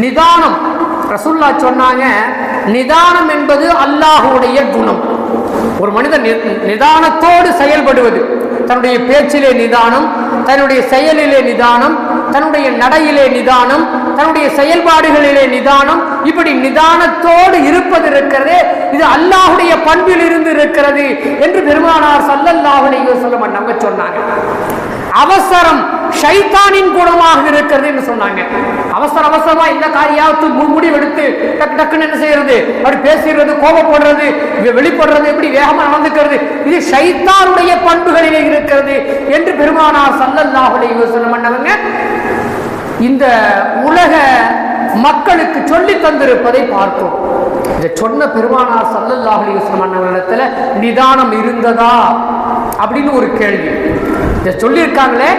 நிதானம். ரசுல்லா சொன்னாங்க நிதானம் என்பது அல்லாஹுடைய குணம். ஒரு மனிதன் நி- நிதானத்தோடு செயல்படுவது தன்னுடைய பேச்சிலே நிதானம் தன்னுடைய செயலிலே நிதானம் தன்னுடைய நடையிலே நிதானம் தன்னுடைய செயல்பாடுகளிலே நிதானம் இப்படி நிதானத்தோடு இருப்பது இருக்கிறது இது அல்லாஹுடைய பண்பில் இருந்து இருக்கிறது என்று பெருமானார் சல்லல்லாஹுடைய சொல்ல வஸல்லம் நம்ம சொன்னாங்க. அவசரம் ஷைத்தானின் குணமாக இருக்கிறது என்று சொன்னாங்க. அவசர அவசரமா இந்த காரியாவது முடிவெடுத்து டக்கு டக்குன்னு என்ன செய்யறது? அப்படி பேசுறது கோபப்படுறது வெளிப்படுறது எப்படி வேகமா நடந்துக்கிறது. இது ஷைத்தானுடைய பண்புகளிலே இருக்கிறது என்று பெருமானார் சல்லல்லாஹுடைய யோசனை பண்ணவங்க இந்த உலக மக்களுக்கு சொல்லி தந்திருப்பதை பார்த்தோம். இதை சொன்ன பெருமானார் சல்லல்லாஹுடைய யோசனை பண்ணவங்க அண்ணனிடத்துல நிதானம் இருந்ததா? அப்படின்னு ஒரு கேள்வி. இதை சொல்லியிருக்காங்களே?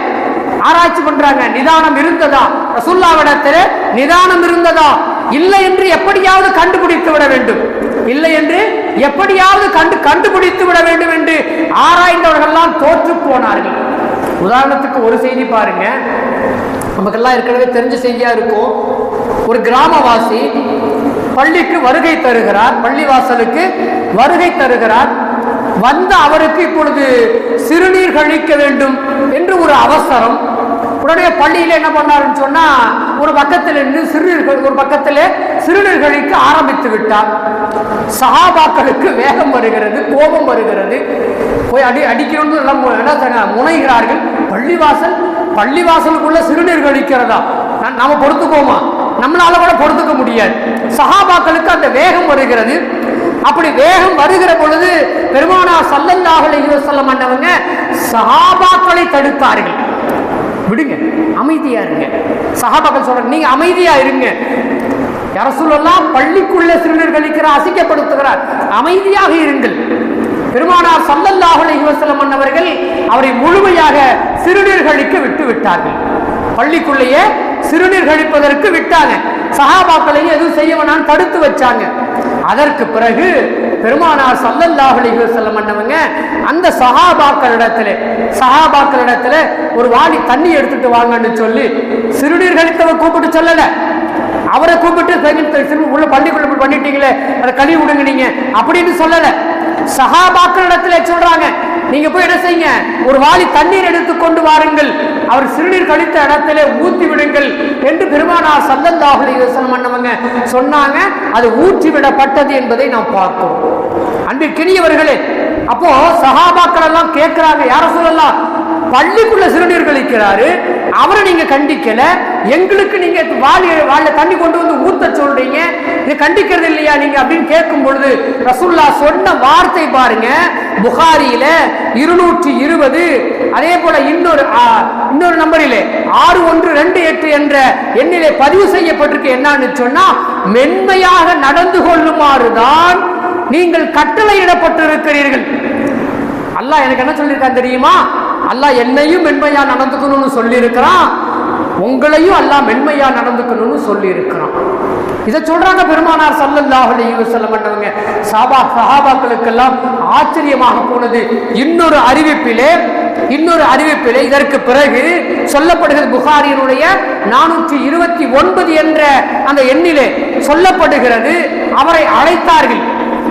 ஆராய்ச்சி பண்றாங்க. நிதானம் இருந்ததா? ரசுல்லாவிடத்தில் நிதானம் இருந்ததா? இல்லை என்று எப்படியாவது கண்டுபிடித்து விட வேண்டும். இல்லை என்று எப்படியாவது கண்டு கண்டுபிடித்து விட வேண்டும் என்று ஆராய்ந்தவர்கள்லாம் தோற்று போனார்கள். உதாரணத்துக்கு ஒரு செய்தி பாருங்க. நமக்கெல்லாம் ஏற்கனவே தெரிஞ்ச செய்தியா இருக்கும். ஒரு கிராமவாசி பள்ளிக்கு வருகை தருகிறார் பள்ளிவாசலுக்கு வருகை தருகிறார். வந்த அவருக்கு இப்பொழுது சிறுநீர் கழிக்க வேண்டும் என்று ஒரு அவசரம். உடனே பள்ளியில என்ன பண்ணாருன்னு சொன்னா ஒரு பக்கத்தில் நின்று சிறுநீர் ஒரு பக்கத்தில் சிறுநீர் கழிக்க ஆரம்பித்து விட்டார். சஹாபாக்களுக்கு வேகம் வருகிறது கோபம் வருகிறது. போய் அடி அடிக்கணும்னு எல்லாம் முனைகிறார்கள். பள்ளிவாசல் பள்ளிவாசலுக்குள்ள சிறுநீர் கழிக்கிறதா? நாம பொறுத்துக்கோமா? நம்மளால கூட பொறுத்துக்க முடியாது. சஹாபாக்களுக்கு அந்த வேகம் வருகிறது. அப்படி வேகம் வருகிற பொழுது பெருமானார் சல்லல்லாஹு அலைஹி மாட்டவங்க அண்ணவங்க சஹாபாக்களை தடுத்தார்கள். விடுங்க அமைதியா இருங்க. சகாபாக்கள் சொல்றாங்க நீங்க அமைதியா இருங்க. யார சொல்லலாம் பள்ளிக்குள்ள சிறுநீர் கழிக்கிற அசிக்கப்படுத்துகிறார் அமைதியாக இருங்கள். பெருமானார் சல்லல்லாஹலை யுவசலம் மன்னவர்கள் அவரை முழுமையாக சிறுநீர் கழிக்க விட்டு விட்டார்கள். பள்ளிக்குள்ளேயே சிறுநீர் கழிப்பதற்கு விட்டாங்க. சகாபாக்களையும் எதுவும் செய்ய வேணாம் தடுத்து வச்சாங்க. அதற்கு பிறகு பெருமானார் சல்லல்லாஹு அலைஹி வஸல்லம் அந்த சஹாபாக்களிடத்துல சஹாபாக்களிடத்துல ஒரு வாளி தண்ணி எடுத்துட்டு வாங்கன்னு சொல்லி சிறுநீர் கழித்தவர் கூப்பிட்டு சொல்லல. அவரை கூப்பிட்டு "சரி, உள்ள பள்ளிக்குள்ள பண்ணிட்டீங்களே அதை கழுவி விடுங்க நீங்க அப்படின்னு சொல்லல. சஹாபாக்களிடத்துல சொல்றாங்க நீங்க போய் என்ன செய்யுங்க? ஒரு வாளி தண்ணீர் எடுத்து கொண்டு வாருங்கள். அவர் சிறுநீர் கழித்த இடத்திலே ஊத்தி விடுங்கள் என்று பெருமானா சல்லல்லாஹு அலைஹி வஸல்லம் சொன்னாங்க. அது ஊற்றி விடப்பட்டது என்பதை நாம் பார்ப்போம் அன்பிற்கினியவர்களே அப்போ சகாபாக்கள் எல்லாம் கேட்கிறாங்க யார சொல்லலாம் பள்ளிக்குள்ள சிறுநீர் கழிக்கிறாரு. அவரை நீங்க கண்டிக்கல. எங்களுக்கு நீங்க வாழ வாழ தண்ணி கொண்டு வந்து ஊத்த சொல்றீங்க. இது கண்டிக்கிறது இல்லையா நீங்க அப்படின்னு கேட்கும் பொழுது ரசுல்லா சொன்ன வார்த்தை பாருங்க. புகாரியில இருநூற்றி இருபது அதே போல இன்னொரு ஆ, இன்னொரு நம்பரிலே ஆறு ஒன்று ரெண்டு எட்டு என்ற எண்ணிலே பதிவு செய்யப்பட்டிருக்கு. என்னன்னு சொன்னா மென்மையாக நடந்து கொள்ளுமாறுதான் நீங்கள் கட்டளையிடப்பட்டிருக்கிறீர்கள். அல்லாஹ் எனக்கு என்ன சொல்லியிருக்கான் தெரியுமா? அல்லாஹ் என்னையும் மென்மையா நடந்துக்கணும்னு சொல்லியிருக்கிறான். உங்களையும் எல்லாம் மென்மையா நடந்துக்கணும்னு சொல்லியிருக்கிறான். இதை சொல்றாங்க பெருமானார் சல்லல்லாஹு அலைஹி பண்ணவங்க சாபா சஹாபாக்களுக்கெல்லாம் ஆச்சரியமாக போனது. இன்னொரு அறிவிப்பிலே இன்னொரு அறிவிப்பிலே இதற்கு பிறகு சொல்லப்படுகிறது புகாரியினுடைய நானூற்றி இருபத்தி ஒன்பது என்ற அந்த எண்ணிலே சொல்லப்படுகிறது அவரை அழைத்தார்கள்.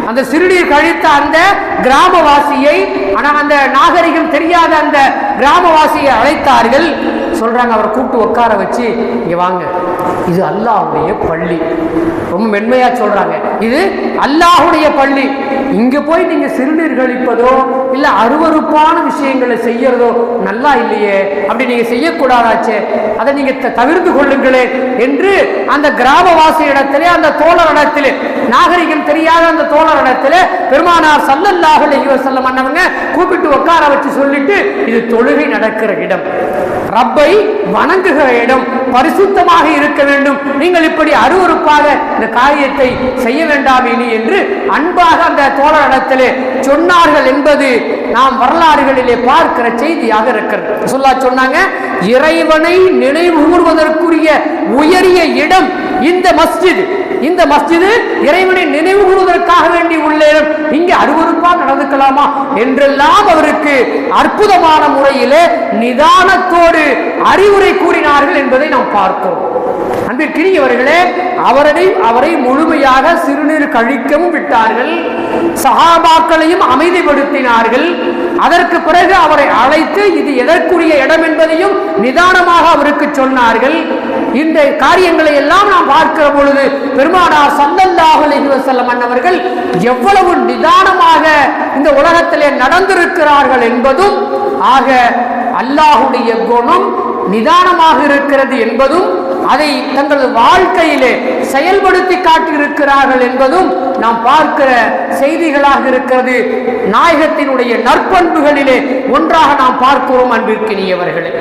அந்த சிறுநீர் கழித்த அந்த கிராமவாசியை ஆனால் அந்த நாகரிகம் தெரியாத அந்த கிராமவாசியை அழைத்தார்கள். சொல்கிறாங்க அவரை கூப்பிட்டு உட்கார வச்சு இங்கே வாங்க. இது அல்லாஹுடைய பள்ளி. ரொம்ப மென்மையாக சொல்கிறாங்க இது அல்லாஹுடைய பள்ளி. இங்கே போய் நீங்கள் சிறுநீர் கழிப்பதோ இல்லை அருவருப்பான விஷயங்களை செய்யறதோ நல்லா இல்லையே. அப்படி நீங்கள் செய்யக்கூடாதாச்சே. அதை நீங்கள் த- தவிர்த்து கொள்ளுங்களே என்று அந்த கிராமவாசி இடத்திலே அந்த தோழர் இடத்திலே நாகரிகம் தெரியாத அந்த தோழர் இடத்திலே பெருமானார் சல்லல்லாஹு அலைஹி வஸல்லம் அண்ணவங்க கூப்பிட்டு உட்கார வச்சு சொல்லிட்டு இது தொழுகை நடக்கிற இடம். ரப்பை வணங்குகிற இடம் பரிசுத்தமாக இருக்க வேண்டும். நீங்கள் இப்படி அருவருப்பாக இந்த காரியத்தை செய்ய வேண்டாம் இனி என்று அன்பாக அந்த தோழரிடத்திலே சொன்னார்கள் என்பது நாம் வரலாறுகளிலே பார்க்கிற செய்தியாக இருக்கிறது. சொல்லா சொன்னாங்க இறைவனை நினைவு கூறுவதற்குரிய உயரிய இடம் இந்த மஸ்ஜித். இந்த மஸ்ஜிது இறைவனை நினைவு கூறுவதற்காக வேண்டி உள்ள இடம் இங்கே அருவருப்பா நடந்துக்கலாமா என்றெல்லாம் அவருக்கு அற்புதமான முறையிலே நிதானத்தோடு அறிவுரை கூறினார்கள் என்பதை நாம் பார்த்தோம். அன்பிற்கினியவர்களே அவரை அவரை முழுமையாக சிறுநீர் கழிக்கவும் விட்டார்கள். சகாபாக்களையும் அமைதிப்படுத்தினார்கள். அதற்கு பிறகு அவரை அழைத்து இது எதற்குரிய இடம் என்பதையும் நிதானமாக அவருக்கு சொன்னார்கள். இந்த காரியங்களை எல்லாம் நாம் பார்க்கிற பொழுது பெருமானார் சல்லல்லாஹு அலைஹி வஸல்லம் எவ்வளவு நிதானமாக இந்த உலகத்திலே நடந்திருக்கிறார்கள் என்பதும் ஆக அல்லாஹுடைய குணம் நிதானமாக இருக்கிறது என்பதும் அதை தங்களது வாழ்க்கையிலே செயல்படுத்தி காட்டியிருக்கிறார்கள் என்பதும் நாம் பார்க்கிற செய்திகளாக இருக்கிறது. நாயகத்தினுடைய நற்பண்புகளிலே ஒன்றாக நாம் பார்க்கிறோம் அன்பிற்கினியவர்களே.